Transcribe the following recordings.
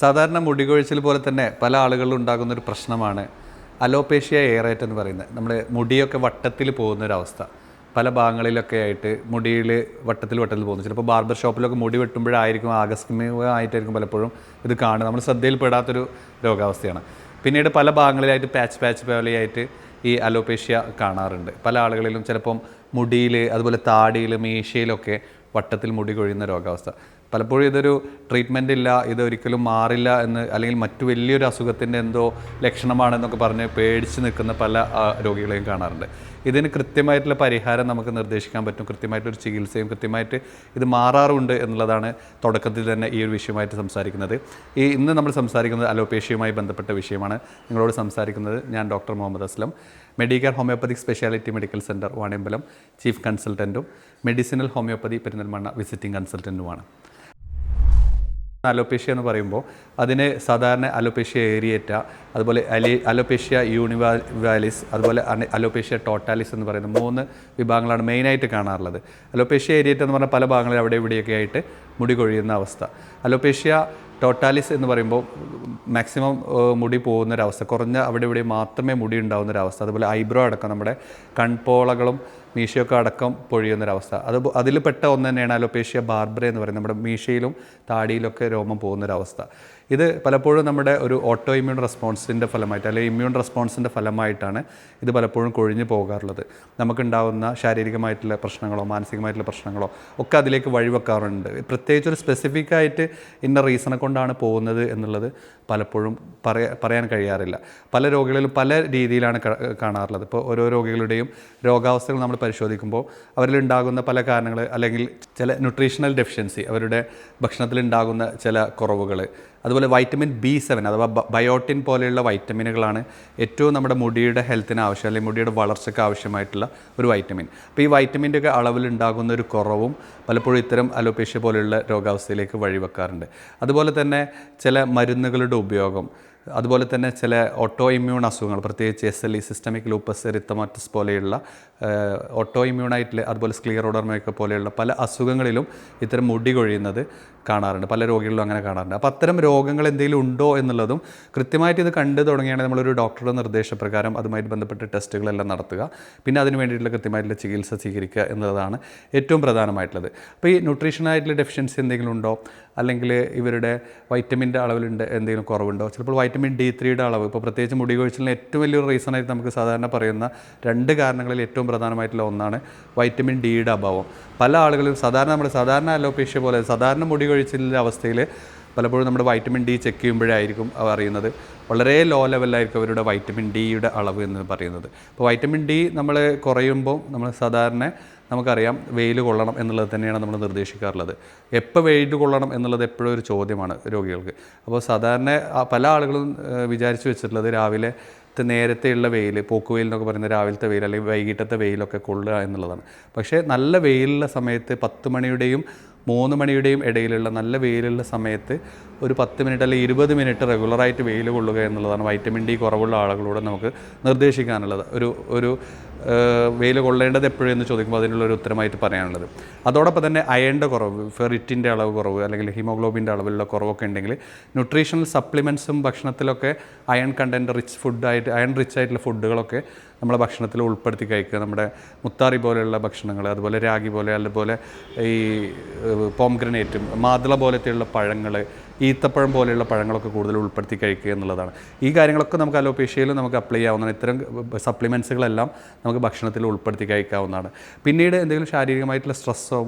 സാധാരണ മുടികൊഴിച്ചിൽ പോലെ തന്നെ പല ആളുകളിലും ഉണ്ടാകുന്ന ഒരു പ്രശ്നമാണ് അലോപേഷ്യ എയറേറ്റ് എന്ന് പറയുന്നത്. നമ്മുടെ മുടിയൊക്കെ വട്ടത്തിൽ പോകുന്ന ഒരു അവസ്ഥ. പല ഭാഗങ്ങളിലൊക്കെ ആയിട്ട് മുടിയിൽ വട്ടത്തിൽ വട്ടത്തിൽ പോകുന്നു. ചിലപ്പോൾ ബാർബർ ഷോപ്പിലൊക്കെ മുടി വെട്ടുമ്പോഴായിരിക്കും ആകസ്മികമായിട്ടായിരിക്കും പലപ്പോഴും ഇത് കാണുക നമ്മൾ ശ്രദ്ധയിൽപ്പെടാത്തൊരു രോഗാവസ്ഥയാണ്. പിന്നീട് പല ഭാഗങ്ങളിലായിട്ട് പാച്ച് പാച്ച് പോലെയായിട്ട് ഈ അലോപേഷ്യ കാണാറുണ്ട്. പല ആളുകളിലും ചിലപ്പം മുടിയിൽ അതുപോലെ താടിയിൽ മീശയിലൊക്കെ വട്ടത്തിൽ മുടി കൊഴിയുന്ന രോഗാവസ്ഥ. പലപ്പോഴും ഇതൊരു ട്രീറ്റ്മെന്റ് ഇല്ല ഇത് ഒരിക്കലും മാറില്ല എന്ന് അല്ലെങ്കിൽ മറ്റു വലിയൊരു അസുഖത്തിന്റെ എന്തോ ലക്ഷണമാണെന്നൊക്കെ പറഞ്ഞ് പേടിച്ച് നിൽക്കുന്ന പല രോഗികളെയും കാണാറുണ്ട്. ഇതിന് കൃത്യമായിട്ടുള്ള പരിഹാരം നമുക്ക് നിർദ്ദേശിക്കാൻ പറ്റും. കൃത്യമായിട്ടൊരു ചികിത്സയും കൃത്യമായിട്ട് ഇത് മാറാറുണ്ട് എന്നുള്ളതാണ് തുടക്കത്തിൽ തന്നെ ഈ ഒരു വിഷയമായിട്ട് സംസാരിക്കുന്നത്. ഈ ഇന്ന് നമ്മൾ സംസാരിക്കുന്നത് അലോപേഷ്യയുമായി ബന്ധപ്പെട്ട വിഷയമാണ്. നിങ്ങളോട് സംസാരിക്കുന്നത് ഞാൻ doctor Muhammad Aslam. Medical homeopathic speciality medical centre Vaniyambalam chief കൺസൾട്ടന്റും. Medicinal homeopathy Perinthalmanna visiting കൺസൾട്ടന്റുമാണ്. അലോപേഷ്യ എന്ന് പറയുമ്പോൾ അതിന് സാധാരണ അലോപേഷ്യ ഏരിയേറ്റ അതുപോലെ അലി അലോപേഷ്യ യൂണിവാലിസ് അതുപോലെ അലോപേഷ്യ ടോട്ടാലിസ് എന്ന് പറയുന്ന മൂന്ന് വിഭാഗങ്ങളാണ് മെയിനായിട്ട് കാണാറുള്ളത്. അലോപേഷ്യ ഏരിയേറ്റ എന്ന് പറഞ്ഞാൽ പല ഭാഗങ്ങളിൽ അവിടെ ഇവിടെയൊക്കെ ആയിട്ട് മുടി കൊഴിയുന്ന അവസ്ഥ. അലോപേഷ്യ ടോട്ടാലിസ് എന്ന് പറയുമ്പോൾ മാക്സിമം മുടി പോകുന്നൊരവസ്ഥ കുറഞ്ഞ അവിടെ ഇവിടെ മാത്രമേ മുടി ഉണ്ടാകുന്ന ഉണ്ടാകുന്നൊരവസ്ഥ അതുപോലെ ഐബ്രോ അടക്കം നമ്മുടെ കൺപോളകളും മീശയൊക്കെ അടക്കം പൊഴിയുന്നൊരവസ്ഥ. അത് അതിൽ പെട്ട ഒന്ന് തന്നെയാണ് അലോപേഷ്യ ബാർബറ എന്ന് പറയുന്നത് നമ്മുടെ മീശയിലും താടിയിലൊക്കെ രോമം പോകുന്നൊരവസ്ഥ. ഇത് പലപ്പോഴും നമ്മുടെ ഒരു ഓട്ടോ ഇമ്മ്യൂൺ റെസ്പോൺസിന്റെ ഫലമായിട്ട് അല്ലെങ്കിൽ ഇമ്മ്യൂൺ റെസ്പോൺസിന്റെ ഫലമായിട്ടാണ് ഇത് പലപ്പോഴും കൊഴിഞ്ഞു പോകാറുള്ളത്. നമുക്കുണ്ടാകുന്ന ശാരീരികമായിട്ടുള്ള പ്രശ്നങ്ങളോ മാനസികമായിട്ടുള്ള പ്രശ്നങ്ങളോ ഒക്കെ അതിലേക്ക് വഴിവെക്കാറുണ്ട്. പ്രത്യേകിച്ച് ഒരു സ്പെസിഫിക് ആയിട്ട് ഇന്ന റീസണെ കൊണ്ടാണ് പോകുന്നത് എന്നുള്ളത് പലപ്പോഴും പറയാ പറയാൻ കഴിയാറില്ല. പല രോഗികളിലും പല രീതിയിലാണ് കാണാറുള്ളത്. ഇപ്പോൾ ഓരോ രോഗികളുടെയും രോഗാവസ്ഥകൾ നമ്മൾ പരിശോധിക്കുമ്പോൾ അവരിലുണ്ടാകുന്ന പല കാരണങ്ങൾ അല്ലെങ്കിൽ ചില ന്യൂട്രീഷണൽ ഡെഫിഷ്യൻസി അവരുടെ ഭക്ഷണത്തിലുണ്ടാകുന്ന ചില കുറവുകൾ അതുപോലെ വൈറ്റമിൻ ബി സെവൻ അഥവാ ബയോട്ടിൻ പോലെയുള്ള വൈറ്റമിനുകളാണ് ഏറ്റവും നമ്മുടെ മുടിയുടെ ഹെൽത്തിന് ആവശ്യം അല്ലെങ്കിൽ മുടിയുടെ വളർച്ചയ്ക്ക് ആവശ്യമായിട്ടുള്ള ഒരു വൈറ്റമിൻ അപ്പോൾ ഈ വൈറ്റമിന്റെ ഒക്കെ അളവിൽ ഉണ്ടാകുന്ന ഒരു കുറവും പലപ്പോഴും ഇത്തരം അലോപേഷ്യ പോലെയുള്ള രോഗാവസ്ഥയിലേക്ക് വഴിവെക്കാറുണ്ട്. അതുപോലെ തന്നെ ചില മരുന്നുകളുടെ ഉപയോഗം അതുപോലെ തന്നെ ചില ഓട്ടോ ഇമ്മ്യൂൺ അസുഖങ്ങൾ പ്രത്യേകിച്ച് S L E systemic lupus erythematosus പോലെയുള്ള ഓട്ടോ ഇമ്മ്യൂണായിട്ടുള്ള അതുപോലെ സ്ക്ലിയറോഡർമയൊക്കെ പോലെയുള്ള പല അസുഖങ്ങളിലും ഇത്തരം മുടി കൊഴിയുന്നത് കാണാറുണ്ട്. പല രോഗികളിലും അങ്ങനെ കാണാറുണ്ട്. അപ്പോൾ അത്തരം രോഗങ്ങൾ എന്തെങ്കിലും ഉണ്ടോ എന്നുള്ളതും കൃത്യമായിട്ട് ഇത് കണ്ടു തുടങ്ങിയാണെങ്കിൽ നമ്മളൊരു ഡോക്ടറുടെ നിർദ്ദേശപ്രകാരം അതുമായിട്ട് ബന്ധപ്പെട്ട് ടെസ്റ്റുകളെല്ലാം നടത്തുക. പിന്നെ അതിന് വേണ്ടിയിട്ടുള്ള കൃത്യമായിട്ടുള്ള ചികിത്സ സ്വീകരിക്കുക എന്നുള്ളതാണ് ഏറ്റവും പ്രധാനമായിട്ടുള്ളത്. അപ്പോൾ ഈ ന്യൂട്രീഷനായിട്ടുള്ള ഡെഫിഷ്യൻസി എന്തെങ്കിലും ഉണ്ടോ? അല്ലെങ്കിൽ ഇവരുടെ വൈറ്റമിന്റെ അളവിലുണ്ട് എന്തെങ്കിലും കുറവുണ്ടോ? ചിലപ്പോൾ വൈറ്റമിൻ ഡി ത്രീയുടെ അളവ്. ഇപ്പോൾ പ്രത്യേകിച്ച് മുടി കൊഴിച്ചിലിന് ഏറ്റവും വലിയൊരു റീസൺ ആയിട്ട് നമുക്ക് സാധാരണ പറയുന്ന രണ്ട് കാരണങ്ങളിൽ ഏറ്റവും പ്രധാനമായിട്ടുള്ള ഒന്നാണ് വൈറ്റമിൻ ഡിയുടെ അഭാവം. പല ആളുകളും സാധാരണ നമ്മൾ സാധാരണ അലോപേഷ്യ പോലെ സാധാരണ മുടി കൊഴിച്ചിലിന്റെ അവസ്ഥയിൽ പലപ്പോഴും നമ്മുടെ വൈറ്റമിൻ ഡി ചെക്ക് ചെയ്യുമ്പോഴായിരിക്കും അവർ അറിയുന്നത്. വളരെ ലോ ലെവലായിരിക്കും അവരുടെ വൈറ്റമിൻ ഡിയുടെ അളവ് എന്ന് പറയുന്നത്. അപ്പോൾ വൈറ്റമിൻ ഡി നമ്മൾ കുറയുമ്പോൾ നമ്മൾ സാധാരണ നമുക്കറിയാം വെയിൽ കൊള്ളണം എന്നുള്ളത് തന്നെയാണ് നമ്മൾ നിർദ്ദേശിക്കാറുള്ളത്. എപ്പോൾ വെയിൽ കൊള്ളണം എന്നുള്ളത് എപ്പോഴും ഒരു ചോദ്യമാണ് രോഗികൾക്ക്. അപ്പോൾ സാധാരണ പല ആളുകളും വിചാരിച്ചു വെച്ചിട്ടുള്ളത് രാവിലെ ത്തെ നേരത്തെയുള്ള വെയിൽ പോക്കുവെയിൽ എന്നൊക്കെ പറയുന്ന രാവിലത്തെ വെയിൽ അല്ലെങ്കിൽ വൈകിട്ടത്തെ വെയിലൊക്കെ കൊള്ളുക എന്നുള്ളതാണ്. പക്ഷേ നല്ല വെയിലുള്ള സമയത്ത് പത്ത് മണിയുടെയും മൂന്ന് മണിയുടെയും ഇടയിലുള്ള നല്ല വെയിലുള്ള സമയത്ത് ഒരു പത്ത് മിനിറ്റ് അല്ലെങ്കിൽ ഇരുപത് മിനിറ്റ് റെഗുലറായിട്ട് വെയിൽ കൊള്ളുക എന്നുള്ളതാണ് വൈറ്റമിൻ ഡി കുറവുള്ള ആളുകളോട് നമുക്ക് നിർദ്ദേശിക്കാനുള്ളത്. ഒരു ഒരു വെയിൽ കൊള്ളേണ്ടത് എപ്പോഴെന്ന് ചോദിക്കുമ്പോൾ അതിനുള്ളൊരു ഉത്തരമായിട്ട് പറയാനുള്ളത്. അതോടൊപ്പം തന്നെ അയണിന്റെ കുറവ് ഫെറിറ്റിന്റെ അളവ് കുറവ് അല്ലെങ്കിൽ ഹിമോഗ്ലോബിന്റെ അളവിലുള്ള കുറവൊക്കെ ഉണ്ടെങ്കിൽ ന്യൂട്രീഷണൽ സപ്ലിമെന്റ്സും ഭക്ഷണത്തിലൊക്കെ അയൺ കണ്ടന്റ് റിച്ച് ഫുഡായിട്ട് അയൺ റിച്ച് ആയിട്ടുള്ള ഫുഡുകളൊക്കെ നമ്മളെ ഭക്ഷണത്തിൽ ഉൾപ്പെടുത്തി കഴിക്കുക. നമ്മുടെ മുത്താറി പോലെയുള്ള ഭക്ഷണങ്ങൾ അതുപോലെ രാഗി പോലെ അതുപോലെ ഈ പോംഗ്രനേറ്റും മാതള പോലത്തെയുള്ള പഴങ്ങൾ ഈത്തപ്പഴം പോലെയുള്ള പഴങ്ങളൊക്കെ കൂടുതൽ ഉൾപ്പെടുത്തി കഴിക്കുക എന്നുള്ളതാണ്. ഈ കാര്യങ്ങളൊക്കെ നമുക്ക് അലോപേഷ്യയിൽ നമുക്ക് അപ്ലൈ ചെയ്യാവുന്നതാണ്. ഇത്തരം സപ്ലിമെൻസുകളെല്ലാം നമുക്ക് ഭക്ഷണത്തിൽ ഉൾപ്പെടുത്തി കഴിക്കാവുന്നതാണ്. പിന്നീട് എന്തെങ്കിലും ശാരീരികമായിട്ടുള്ള സ്ട്രെസ്സോ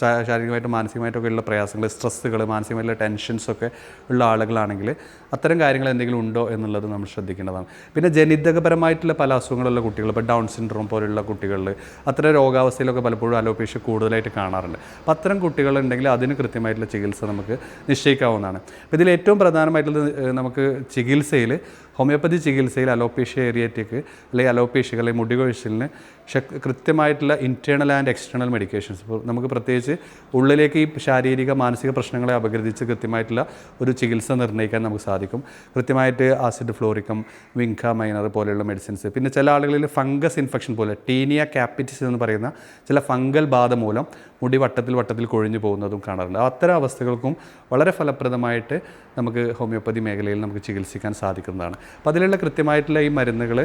ശാരീരികമായിട്ടും മാനസികമായിട്ടൊക്കെ ഉള്ള പ്രയാസങ്ങൾ സ്ട്രെസ്സുകൾ മാനസികമായിട്ടുള്ള ടെൻഷൻസൊക്കെ ഉള്ള ആളുകളാണെങ്കിൽ അത്തരം കാര്യങ്ങൾ എന്തെങ്കിലും ഉണ്ടോ എന്നുള്ളത് നമ്മൾ ശ്രദ്ധിക്കേണ്ടതാണ്. പിന്നെ ജനിതകപരമായിട്ടുള്ള പല അസുഖങ്ങളുള്ള കുട്ടികൾ ഇപ്പോൾ ഡൗൺ സിൻഡ്രോം പോലെയുള്ള കുട്ടികളിൽ അത്തരം രോഗാവസ്ഥയിലൊക്കെ പലപ്പോഴും അലോപേഷ്യ കൂടുതലായിട്ട് കാണാറുണ്ട്. അപ്പോൾ അത്തരം കുട്ടികളുണ്ടെങ്കിൽ അതിന് കൃത്യമായിട്ടുള്ള ചികിത്സ നമുക്ക് നിശ്ചയിക്കാവുന്നതാണ്. അപ്പോൾ ഇതിൽ ഏറ്റവും പ്രധാനമായിട്ടുള്ളത് നമുക്ക് ചികിത്സയിൽ ഹോമിയോപ്പതി ചികിത്സയിൽ അലോപ്പേഷ്യ ഏരിയറ്റയ്ക്ക് അല്ലെങ്കിൽ അലോപേഷ്യ അല്ലെങ്കിൽ മുടി കൊഴിച്ചിലിന് ശക് കൃത്യമായിട്ടുള്ള ഇന്റേർണൽ ആൻഡ് എക്സ്റ്റേണൽ മെഡിക്കേഷൻസ് നമുക്ക് പ്രത്യേകിച്ച് ഉള്ളിലേക്ക് ഈ ശാരീരിക മാനസിക പ്രശ്നങ്ങളെ അപഗ്രഥിച്ച് കൃത്യമായിട്ടുള്ള ഒരു ചികിത്സ നിർണയിക്കാൻ നമുക്ക് സാധിക്കും. കൃത്യമായിട്ട് ആസിഡ് ഫ്ലോറിക്കം വിങ്ക മൈനർ പോലെയുള്ള മെഡിസിൻസ് പിന്നെ ചില ആളുകളിൽ ഫംഗസ് ഇൻഫെക്ഷൻ പോലെ ടീനിയ ക്യാപിറ്റിസ് എന്ന് പറയുന്ന ചില ഫംഗൽ ബാധ മൂലം മുടി വട്ടത്തിൽ വട്ടത്തിൽ കൊഴിഞ്ഞു പോകുന്നതും കാണാറുണ്ട്. അത്തരം അവസ്ഥകൾക്കും വളരെ ഫലപ്രദമായിട്ട് നമുക്ക് ഹോമിയോപ്പതി മേഖലയിൽ നമുക്ക് ചികിത്സിക്കാൻ സാധിക്കുന്നതാണ്. അപ്പോൾ അതിലുള്ള കൃത്യമായിട്ടുള്ള ഈ മരുന്നുകൾ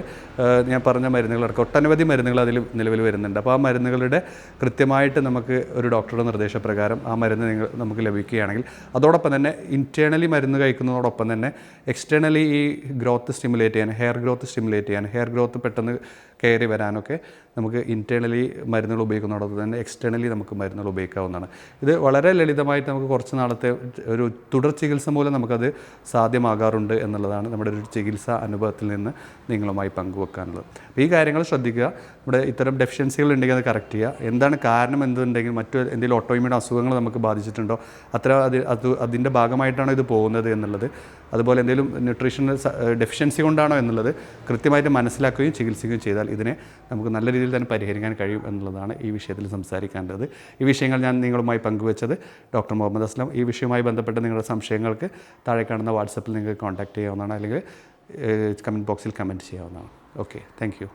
ഞാൻ പറഞ്ഞ മരുന്നുകളടക്കം ഒട്ടനവധി മരുന്നുകൾ അതിൽ നിലവിൽ വരുന്നുണ്ട്. അപ്പോൾ ആ മരുന്നുകളുടെ കൃത്യമായിട്ട് നമുക്ക് ഒരു ഡോക്ടറുടെ നിർദ്ദേശപ്രകാരം ആ മരുന്ന് നിങ്ങൾ നമുക്ക് ലഭിക്കുകയാണെങ്കിൽ അതോടൊപ്പം തന്നെ ഇന്റേർണലി മരുന്ന് കഴിക്കുന്നതോടൊപ്പം തന്നെ എക്സ്റ്റേണലി ഈ ഗ്രോത്ത് സ്റ്റിമുലേറ്റ് ചെയ്യാൻ ഹെയർ ഗ്രോത്ത് സ്റ്റിമുലേറ്റ് ചെയ്യാൻ ഹെയർ ഗ്രോത്ത് പെട്ടെന്ന് കയറി വരാനൊക്കെ നമുക്ക് ഇന്റേർണലി മരുന്നുകൾ ഉപയോഗിക്കുന്നതോടൊപ്പം തന്നെ എക്സ്റ്റേണലി നമുക്ക് മരുന്നുകൾ ഉപയോഗിക്കാവുന്നതാണ്. ഇത് വളരെ ലളിതമായിട്ട് നമുക്ക് കുറച്ച് നാളത്തെ ഒരു തുടർ ചികിത്സ മൂലം നമുക്കത് സാധ്യമാകാറുണ്ട് എന്നുള്ളതാണ് നമ്മുടെ ഒരു ചികിത്സാ അനുഭവത്തിൽ നിന്ന് നിങ്ങളുമായി പങ്കുവെക്കാനുള്ളത്. അപ്പോൾ ഈ കാര്യങ്ങൾ ശ്രദ്ധിക്കുക. നമ്മുടെ ഇത്തരം ഡെഫിഷ്യൻസികൾ ഉണ്ടെങ്കിൽ അത് കറക്റ്റ് ചെയ്യുക. എന്താണ് കാരണം എന്തുണ്ടെങ്കിൽ മറ്റു എന്തെങ്കിലും ഓട്ടോയിമ്യൂൺ അസുഖങ്ങൾ നമുക്ക് ബാധിച്ചിട്ടുണ്ടോ? അത്ര അത് അത് അതിന്റെ ഭാഗമായിട്ടാണോ ഇത് പോകുന്നത് എന്നുള്ളത്. അതുപോലെ എന്തെങ്കിലും ന്യൂട്രീഷണൽ ഡെഫിഷ്യൻസി കൊണ്ടാണോ എന്നുള്ളത് കൃത്യമായിട്ട് മനസ്സിലാക്കുകയും ചികിത്സിക്കുകയും ചെയ്താൽ ഇതിനെ നമുക്ക് നല്ല രീതിയിൽ തന്നെ പരിഹരിക്കാൻ കഴിയും എന്നുള്ളതാണ് ഈ വിഷയത്തിൽ സംസാരിക്കേണ്ടത് ഈ വിഷയങ്ങൾ ഞാൻ നിങ്ങളുമായി പങ്കുവച്ചത് ഡോക്ടർ മുഹമ്മദ് അസ്ലം. ഈ വിഷയവുമായി ബന്ധപ്പെട്ട് നിങ്ങളുടെ സംശയങ്ങൾക്ക് താഴെ കാണുന്ന വാട്സപ്പിൽ നിങ്ങൾക്ക് കോൺടാക്റ്റ് ചെയ്യാവുന്നതാണ്. അല്ലെങ്കിൽ കമന്റ് ബോക്സിൽ കമന്റ് ചെയ്യാവുന്നതാണ്. Okay thank